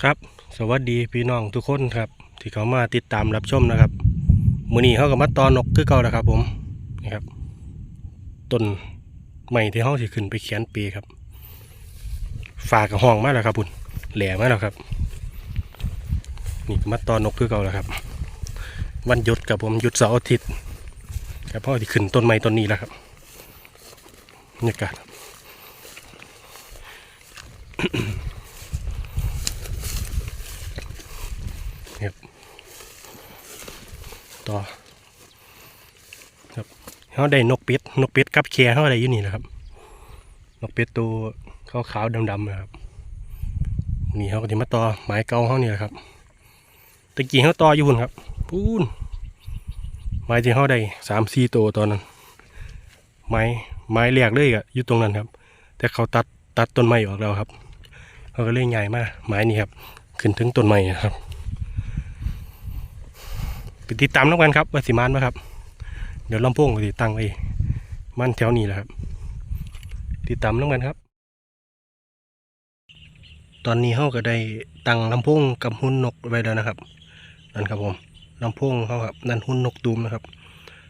ครับ สวัสดีพี่น้องทุกคนครับ ที่เขามาติดตามรับชมนะครับมือนี้เขาก็มาตอนนกคือเก่าแล้วครับ ผมนี่ครับต้นใหม่ที่เขาสิขึ้นไปเขียนปีครับ ฝากกับห้องมาแล้วครับพุ่นแหล่มาแล้วครับ นี่ก็มาตอนนกคือเก่าแล้วครับ วันหยุดกับผมหยุดเสาร์อาทิตย์ครับพ่อที่ขึ้นต้นไม้ต้นนี้แล้วครับบรรยากาศ ต่อครับเขาได้นกเป็ดนกเป็ดกับแคเขาได้อยู่นี่แหละครับ นกเป็ดตัวขาวขาวๆดำๆนะครับนี่เขาก็จะมาต่อไม้เก่าเขานี่แหละครับตะกี้เขาต่ออยู่พุ่นครับพูนไม้ที่เขาได้สามสี่ตัวตอนนั้น ไม้ไม้แหลกเลยอะอยู่ตรงนั้นครับ แต่เขาตัดตัดต้นไม้ออกแล้วครับเขาก็เลยใหญ่มากไม้นี่ครับ ขึ้นถึงต้นไม้นะครับ ติดตามน้ำกันครับว่าสิมานไหมครับ เดี๋ยวลำโพงก็ติดตั้งไว้มันแถวนี้แหละครับ ติดตามน้ำกันครับ ตอนนี้เขาก็ได้ตั้งลำโพงกับหุ่นนกไว้แล้วนะครับนั่นครับผมลำโพงเขาครับนั่นหุ่นนกตูมนะครับ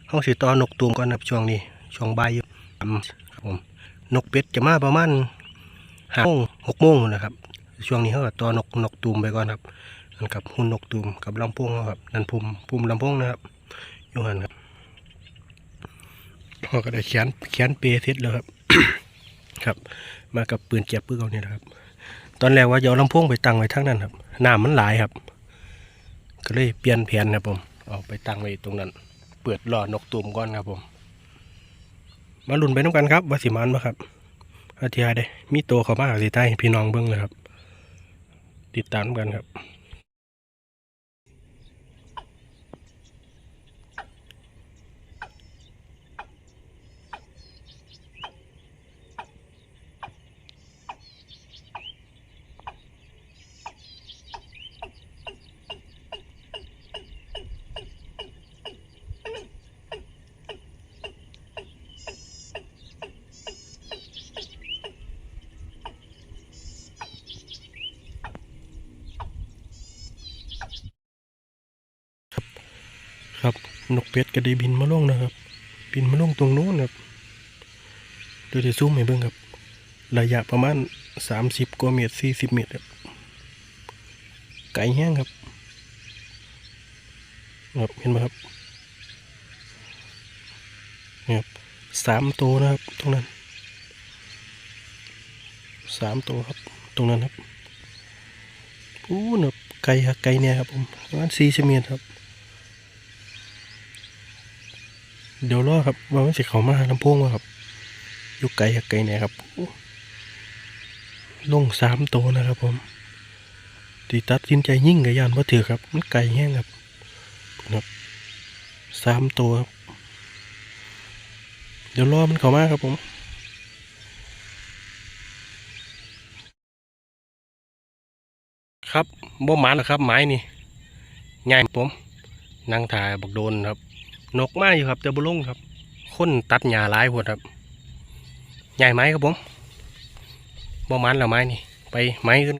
เขาสิต่อนกตูมก่อนนะช่วงนี้ช่วงบ่ายอยู่ครับผมนกเป็ดจะมาประมาณห้าโมงหกโมงนะครับ ช่วงนี้เขาก็ต่อนกนกตูมไปก่อนครับ นั่นครับหุ่นนกตูมกับลำโพงครับนั่นภูมิภูมิลำโพงนะครับอยู่หันครับเขาก็ได้เขียนเขียนเปรย์เสร็จแล้วครับ ครับ มากับปืนเจ็บปืนเขาเนี่ยนะครับตอนแรกว่าจะเอาลำโพงไปตั้งไว้ทั้งนั้นครับน้ำมันหลายครับ ก็เลยเปลี่ยนแผนครับผมเอาไปตั้งไว้ตรงนั้น เปิดรอนกตูมก่อนครับผม มาลุ้นไปน้ำกันครับวาสิมันมาครับอาทิตย์ได้มีตัวเขามาสิใต้พี่น้องเบิ้งเลยครับ ติดตามกันครับ ครับ นกเป็ดก็ได้บินมาลงนะครับ บินมาลงตรงโน้นครับเดี๋ยวจะซูมให้เบิ่งครับ ระยะประมาณสามสิบกว่าเมตรสี่สิบเมตรครับไกลแห้งครับครับเห็นไหมครับนี่ครับสามตัวนะครับ ตรงนั้นสามตัวครับ ตรงนั้นครับอู้นครับไกลครับไกลเนี่ยครับผมประมาณสี่สิบเมตรครับ เดี๋ยวรอครับว่ามันสิเขามาลำโพงวะครับอยู่ไกลกับไกลเนี่ยครับโอ้ลงสามตัวนะครับ ผมตีตัดสินใจยิ่งกับยานว่าถือครับ มันไกลแห้งครับครับสามตัวครับเดี๋ยวรอมันเขามาครับผมครับบ่หมาหรอกครับไม้นี่ง่ายผมนั่งถ่ายบักโดนครับ นกมาอยู่ครับแต่บุลงครับ คนตัดหญ้าหลายหัวครับ ใหญ่ไหมครับผมบ่มันแล้วไม้นี่ ไปไม้ขึ้น